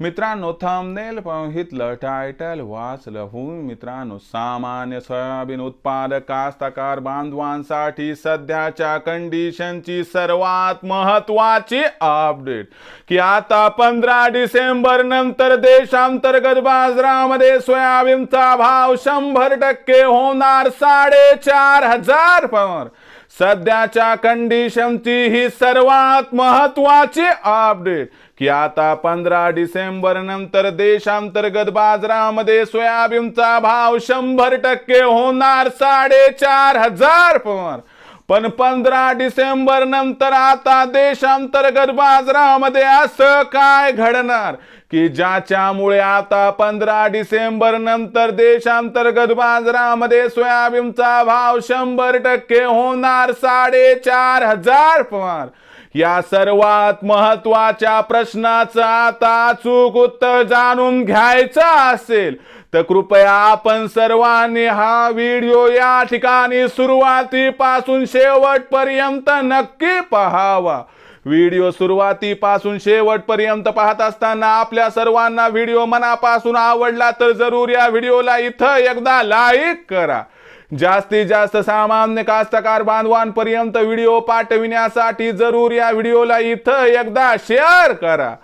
मित्रांनो thumbnail पाहितलं title वाचलं. होऊन मित्रांनो सामान्य सोयाबीन उत्पादक कास्तकार बांधवांसाठी सध्याच्या कंडिशनची सर्वात महत्वाची अपडेट की आता पंधरा डिसेंबर नंतर देशांतर्गत बाजारामध्ये सोयाबीनचा भाव शंभर टक्के होणार साडेचार हजार पवार सध्याच्या कंडिशनची ही सर्वात महत्वाची अपडेट की आता पंधरा डिसेंबर नंतर देशांतर्गत बाजारामध्ये सोयाबीनचा भाव शंभर टक्के होणार साडेचार हजार पवार पण पंधरा डिसेंबर नंतर आता देशांतर्गत बाजारामध्ये असं काय घडणार? की ज्याच्यामुळे आता पंधरा डिसेंबर नंतर देशांतर्गत बाजारामध्ये सोयाबीनचा भाव शंभर टक्के होणार साडेचार हजार पवार. या सर्वात महत्त्वाच्या प्रश्नाचं आता अचूक उत्तर जाणून घ्यायचं असेल तर कृपया आपण सर्वांनी हा व्हिडिओ या ठिकाणी सुरुवातीपासून शेवटपर्यंत नक्की पहावा. व्हिडिओ सुरुवातीपासून शेवटपर्यंत पाहत असताना आपल्या सर्वांना व्हिडिओ मनापासून आवडला तर जरूर या व्हिडिओला इथं एकदा लाईक करा. जास्तीत जास्त सामान्य कास्तकार बांधवांपर्यंत व्हिडिओ पाठविण्यासाठी जरूर या व्हिडिओला इथं एकदा शेअर करा.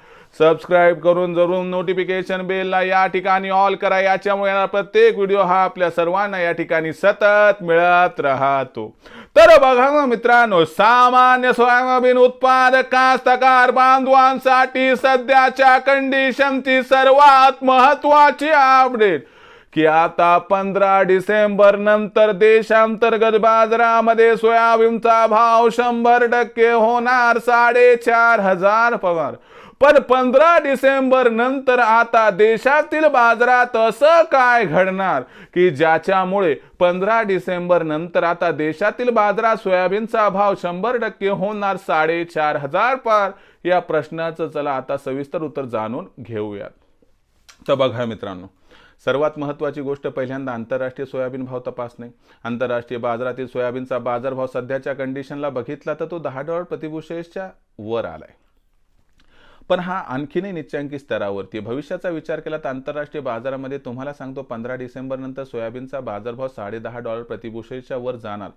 सबस्क्राईब करून जरूर नोटिफिकेशन बेलला या ठिकाणी ऑल करा. याच्यामुळे येणारा प्रत्येक व्हिडिओ हा आपल्या सर्वांना या ठिकाणी सतत मिळत राहतो. तर बघा ना मित्रांनो सामान्य सोयाबीन उत्पादक कास्तकार बांधवांसाठी सध्याच्या कंडिशनची सर्वात महत्वाची अपडेट की आता पंधरा डिसेंबर नंतर देशांतर्गत बाजारामध्ये सोयाबीनचा भाव शंभर टक्के होणार साडेचार हजार पवार पण पंधरा डिसेंबर नंतर आता देशातील बाजारात असं काय घडणार? की ज्याच्यामुळे पंधरा डिसेंबर नंतर आता देशातील बाजारात सोयाबीनचा भाव शंभर टक्के होणार साडेचार हजार पार? या प्रश्नाचं चला आता सविस्तर उत्तर जाणून घेऊयात. तर बघा मित्रांनो सर्वात महत्त्वाची गोष्ट पहिल्यांदा आंतरराष्ट्रीय सोयाबीन भाव तपासणे. आंतरराष्ट्रीय बाजारातील सोयाबीनचा बाजारभाव सध्याच्या कंडिशनला बघितला तर तो दहा डॉलर प्रतिबुशेसच्या वर आलाय. पण हा आणखीनही निच्चांकी स्तरावरती भविष्याचा विचार केला तर आंतरराष्ट्रीय बाजारामध्ये तुम्हाला सांगतो पंधरा डिसेंबर नंतर सोयाबीनचा बाजारभाव साडेदहा डॉलर प्रतिभूषेच्या वर जाणार.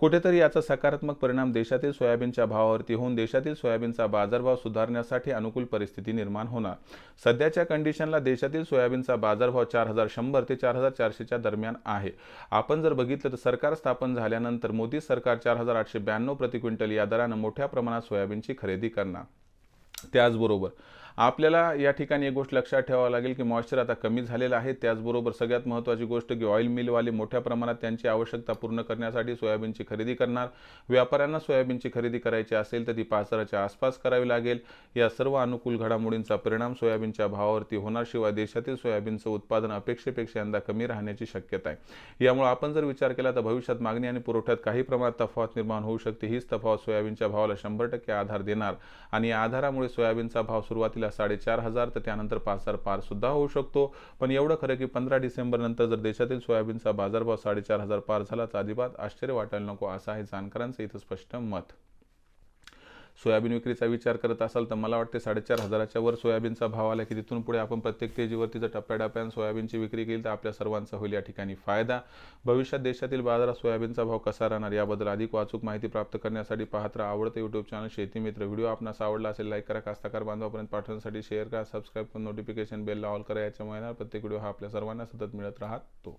कुठेतरी याचा सकारात्मक परिणाम देशातील सोयाबीनच्या भावावरती होऊन देशातील सोयाबीनचा बाजारभाव सुधारण्यासाठी अनुकूल परिस्थिती निर्माण होणार. सध्याच्या कंडिशनला देशातील सोयाबीनचा बाजारभाव चार हजार शंभर ते चार हजार चारशेच्या दरम्यान आहे. आपण जर बघितलं तर सरकार स्थापन झाल्यानंतर मोदी सरकार चार हजार आठशे ब्याण्णव प्रति क्विंटल या दरानं मोठ्या प्रमाणात सोयाबीनची खरेदी करणार. त्याचबरोबर. आपल्याला या ठिकाणी एक गोष्ट लक्षात ठेवावं लागेल की मॉइश्चर आता कमी झालेलं आहे. त्याचबरोबर सगळ्यात महत्त्वाची गोष्ट की ऑइल मिलवाले मोठ्या प्रमाणात त्यांची आवश्यकता पूर्ण करण्यासाठी सोयाबीनची खरेदी करणार. व्यापाऱ्यांना सोयाबीनची खरेदी करायची असेल तर ती पाच हजाराच्या आसपास करावी लागेल. या सर्व अनुकूल घडामोडींचा परिणाम सोयाबीनच्या भावावरती होणार. शिवाय देशातील सोयाबीनचं उत्पादन अपेक्षेपेक्षा यंदा कमी राहण्याची शक्यता आहे. यामुळे आपण जर विचार केला तर भविष्यात मागणी आणि पुरवठ्यात काही प्रमाणात तफावत निर्माण होऊ शकते. हीच तफावत सोयाबीनच्या भावाला शंभर टक्के आधार देणार. आणि या आधारामुळे सोयाबीनचा भाव सुरुवातीला साडेचार हजार तर त्यानंतर पाच हजार पार सुद्धा होऊ शकतो. पण एवढं खरं की पंधरा डिसेंबर नंतर जर देशातील सोयाबीनचा बाजारभाव साडेचार हजार पार झाला तर अजिबात आश्चर्य वाटायला नको असं आहे जाणकारांचं इथं स्पष्ट मत. सोयाबीन विक्रीचा विचार करत असाल तर मला वाटते साडेचार हजाराच्या वर सोयाबीनचा भाव आला की तिथून पुढे आपण प्रत्येक तेजीवरती जर टप्प्याटप्प्यानं सोयाबीनची विक्री केली तर आपल्या सर्वांचा होईल या ठिकाणी फायदा. भविष्यात देशातील बाजारात सोयाबीनचा भाव कसा राहणार याबद्दल अधिक वाचूक माहिती प्राप्त करण्यासाठी पाहत राहा. आवडतं युट्यूब चॅनल शेती मित्र. व्हिडिओ आपणास आवडला असेल लाईक करा. कास्ताकार बांधवापर्यंत पाठवण्यासाठी शेअर करा. सबस्क्राईब करून नोटिफिकेशन बेलला ऑल करा. याच्यामुळे प्रत्येक व्हिडिओ हा आपल्या सर्वांना सतत मिळत राहतो.